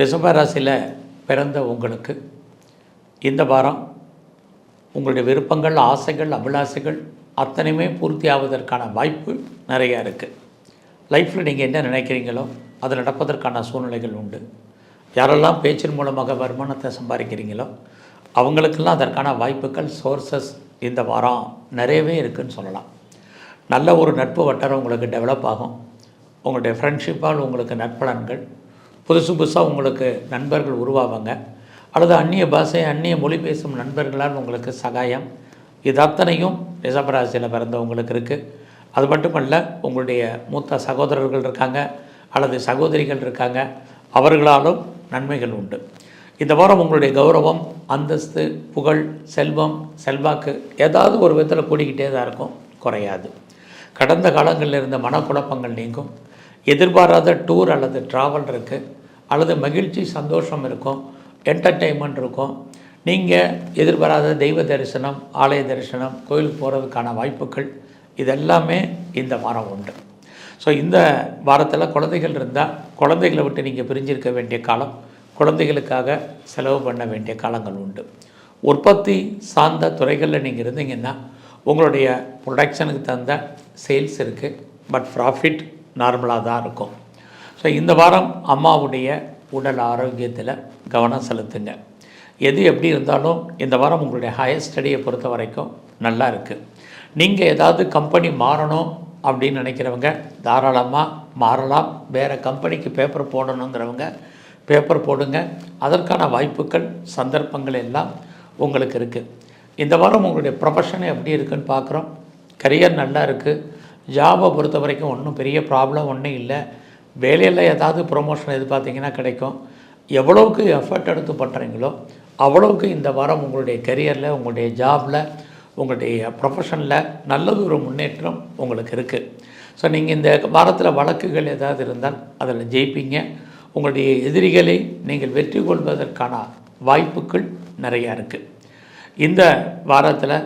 ரிஷபராசியில் பிறந்த உங்களுக்கு இந்த வாரம் உங்களுடைய விருப்பங்கள் ஆசைகள் அபிலாசைகள் அத்தனையுமே பூர்த்தி ஆவதற்கான வாய்ப்பு நிறையா இருக்குது லைஃப்பில் நீங்கள் என்ன நினைக்கிறீங்களோ அது நடப்பதற்கான சூழ்நிலைகள் உண்டு. யாரெல்லாம் பேச்சின் மூலமாக வருமானத்தை சம்பாதிக்கிறீங்களோ அவங்களுக்கெல்லாம் அதற்கான வாய்ப்புகள் சோர்சஸ் இந்த வாரம் நிறையவே இருக்குன்னு சொல்லலாம். நல்ல ஒரு நட்பு வட்டாரம் உங்களுக்கு டெவலப் ஆகும். உங்களுடைய ஃப்ரெண்ட்ஷிப்பால் உங்களுக்கு நற்பலன்கள் புதுசு புதுசாக உங்களுக்கு நண்பர்கள் உருவாவாங்க. அல்லது அந்நிய பாஷை அந்நிய மொழி பேசும் நண்பர்களால் உங்களுக்கு சகாயம். இது அத்தனையும் ரிஷபராசியில் பிறந்தவங்களுக்கு இருக்குது அது மட்டுமல்ல உங்களுடைய மூத்த சகோதரர்கள் இருக்காங்க அல்லது சகோதரிகள் இருக்காங்க அவர்களாலும் நன்மைகள் உண்டு. இந்த வாரம் உங்களுடைய கௌரவம் அந்தஸ்து புகழ் செல்வம் செல்வாக்கு ஏதாவது ஒரு விதத்தில் கூடிக்கிட்டே தான் இருக்கும். குறையாது. கடந்த காலங்களில் இருந்த மனக்குழப்பங்கள் நீங்கும். எதிர்பாராத டூர் அல்லது ட்ராவல் இருக்குது அல்லது மகிழ்ச்சி சந்தோஷம் இருக்கும் என்டர்டெயின்மெண்ட் இருக்கும். நீங்கள் எதிர்பாராத தெய்வ தரிசனம் ஆலய தரிசனம் கோயிலுக்கு போகிறதுக்கான வாய்ப்புகள் இதெல்லாமே இந்த வாரம் உண்டு. ஸோ இந்த வாரத்தில் குழந்தைகள் இருந்தால் குழந்தைகளை விட்டு நீங்கள் பிரிஞ்சிருக்க வேண்டிய காலம் குழந்தைகளுக்காக செலவு பண்ண வேண்டிய காலங்கள் உண்டு. உற்பத்தி சார்ந்த துறைகளில் நீங்கள் இருந்தீங்கன்னா உங்களுடைய ப்ரொடக்ஷனுக்கு தகுந்த சேல்ஸ் இருக்குது பட் ப்ராஃபிட் நார்மலாக தான் இருக்கும். ஸோ இந்த வாரம் அம்மாவுடைய உடல் ஆரோக்கியத்தில் கவனம் செலுத்துங்க. எது எப்படி இருந்தாலும் இந்த வாரம் உங்களுடைய ஹையர் ஸ்டடியை பொறுத்த வரைக்கும் நல்லா இருக்குது நீங்கள் ஏதாவது கம்பெனி மாறணும் அப்படின்னு நினைக்கிறவங்க தாராளமாக மாறலாம். வேறு கம்பெனிக்கு பேப்பர் போடணுங்கிறவங்க பேப்பர் போடுங்க. அதற்கான வாய்ப்புகள் சந்தர்ப்பங்கள் எல்லாம் உங்களுக்கு இருக்குது இந்த வாரம் உங்களுடைய ப்ரொஃபஷன் எப்படி இருக்குன்னு பார்க்குறோம். கரியர் நல்லா இருக்குது ஜாபை பொறுத்த வரைக்கும் ஒன்றும் பெரிய ப்ராப்ளம் ஒன்றும் இல்லை. வேலையில் ஏதாவது ப்ரொமோஷன் எதிர்பார்த்தீங்கன்னா கிடைக்கும். எவ்வளவுக்கு எஃபர்ட் எடுத்து பண்ணுறீங்களோ அவ்வளவுக்கு இந்த வாரம் உங்களுடைய கரியரில் உங்களுடைய ஜாபில் உங்களுடைய ப்ரொஃபஷனில் நல்லது ஒரு முன்னேற்றம் உங்களுக்கு இருக்குது ஸோ நீங்கள் இந்த வாரத்தில் வழக்குகள் ஏதாவது இருந்தால் அதில் ஜெயிப்பீங்க. உங்களுடைய எதிரிகளை நீங்கள் வெற்றி கொள்வதற்கான வாய்ப்புகள் நிறையா இருக்குது இந்த வாரத்தில்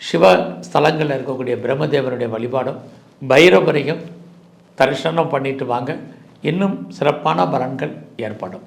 சிவ ஸ்தலங்களில் இருக்கக்கூடிய பிரம்மதேவனுடைய வழிபாடும் பைரவரையும் தரிசனம் பண்ணிட்டு வாங்க. இன்னும் சிறப்பான பலன்கள் ஏற்படும்.